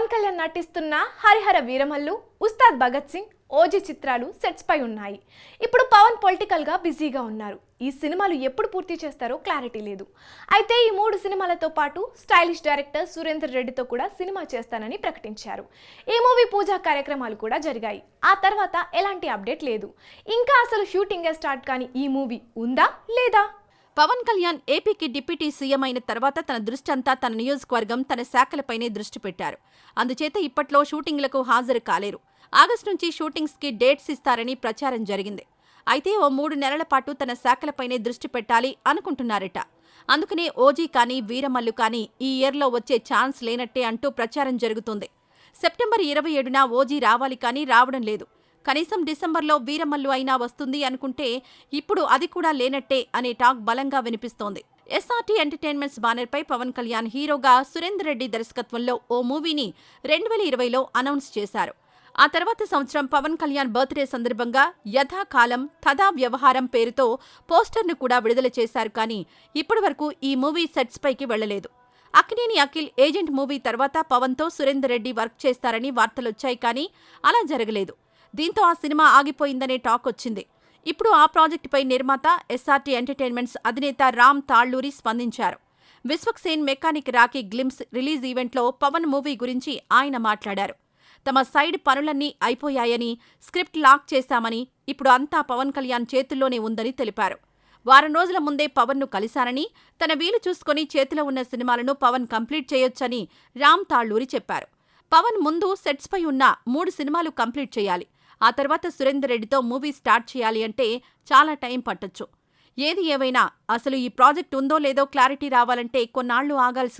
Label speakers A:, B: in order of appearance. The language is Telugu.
A: పవన్ కళ్యాణ్ నటిస్తున్న హరిహర వీరమల్లు ఉస్తాద్ భగత్ సింగ్ ఓజీ చిత్రాలు సెట్స్ పై ఉన్నాయి. ఇప్పుడు పవన్ పొలిటికల్గా బిజీగా ఉన్నారు. ఈ సినిమాలు ఎప్పుడు పూర్తి చేస్తారో క్లారిటీ లేదు. అయితే ఈ మూడు సినిమాలతో పాటు స్టైలిష్ డైరెక్టర్ సురేందర్ రెడ్డితో కూడా సినిమా చేస్తానని ప్రకటించారు. ఈ మూవీ పూజా కార్యక్రమాలు కూడా జరిగాయి. ఆ తర్వాత ఎలాంటి అప్డేట్ లేదు. ఇంకా అసలు షూటింగే స్టార్ట్ కాని ఈ మూవీ ఉందా లేదా?
B: పవన్ కళ్యాణ్ ఏపీకి డిప్యూటీ సీఎం అయిన తర్వాత తన దృష్టి అంతా తన నియోజకవర్గం తన శాఖలపైనే దృష్టి పెట్టారు. అందుచేత ఇప్పట్లో షూటింగ్లకు హాజరు కాలేరు. ఆగస్టు నుంచి షూటింగ్స్కి డేట్స్ ఇస్తారని ప్రచారం జరిగింది. అయితే ఓ మూడు నెలల పాటు తన శాఖలపైనే దృష్టి పెట్టాలి అనుకుంటున్నారట. అందుకనే ఓజీ కానీ వీరమల్లు కానీ ఈ ఇయర్లో వచ్చే ఛాన్స్ లేనట్టే అంటూ ప్రచారం జరుగుతుంది. సెప్టెంబర్ ఇరవై ఏడున ఓజీ రావాలి కానీ రావడం లేదు. కనీసం డిసెంబర్లో వీరమల్లు అయినా వస్తుంది అనుకుంటే ఇప్పుడు అది కూడా లేనట్టే అనే టాక్ బలంగా వినిపిస్తోంది. ఎస్ఆర్టీ ఎంటర్టైన్మెంట్స్ బ్యానర్పై పవన్ కళ్యాణ్ హీరోగా సురేందర్ రెడ్డి దర్శకత్వంలో ఓ మూవీని రెండు వేల ఇరవైలో అనౌన్స్ చేశారు. ఆ తర్వాత సంవత్సరం పవన్ కళ్యాణ్ బర్త్డే సందర్భంగా యథాకాలం తథా వ్యవహారం పేరుతో పోస్టర్ను కూడా విడుదల చేశారు కానీ ఇప్పటివరకు ఈ మూవీ సెట్స్ పైకి వెళ్ళలేదు అక్కినేని అఖిల్ ఏజెంట్ మూవీ తర్వాత పవన్తో సురేందర్ రెడ్డి వర్క్ చేస్తారని వార్తలొచ్చాయి కానీ అలా జరగలేదు. దీంతో ఆ సినిమా ఆగిపోయిందనే టాక్ వచ్చింది. ఇప్పుడు ఆ ప్రాజెక్టుపై నిర్మాత ఎస్ఆర్టీ ఎంటర్టైన్మెంట్స్ అధినేత రామ్ తాళ్ళూరి స్పందించారు. Vishwaksen mechanic Rocky glimpse release ఈవెంట్లో పవన్ మూవీ గురించి ఆయన మాట్లాడారు. తమ సైడ్ పనులన్నీ అయిపోయాయని స్క్రిప్ట్ లాక్ చేశామని ఇప్పుడు అంతా పవన్ కళ్యాణ్ చేతుల్లోనే ఉందని తెలిపారు. వారం రోజుల ముందే పవన్ను కలిశారని తన వీలు చూసుకొని చేతిలో ఉన్న సినిమాలను పవన్ కంప్లీట్ చేయొచ్చని రామ్ తాళ్ళూరి చెప్పారు. పవన్ ముందు సెట్స్పై ఉన్న మూడు సినిమాలు కంప్లీట్ చేయాలి. ఆ తర్వాత సురేందర్ రెడ్డితో మూవీ స్టార్ట్ చేయాలి అంటే చాలా టైం పట్టొచ్చు. ఏది ఏవైనా అసలు ఈ ప్రాజెక్ట్ ఉందో లేదో క్లారిటీ రావాలంటే కొన్నాళ్ళు ఆగాల్సి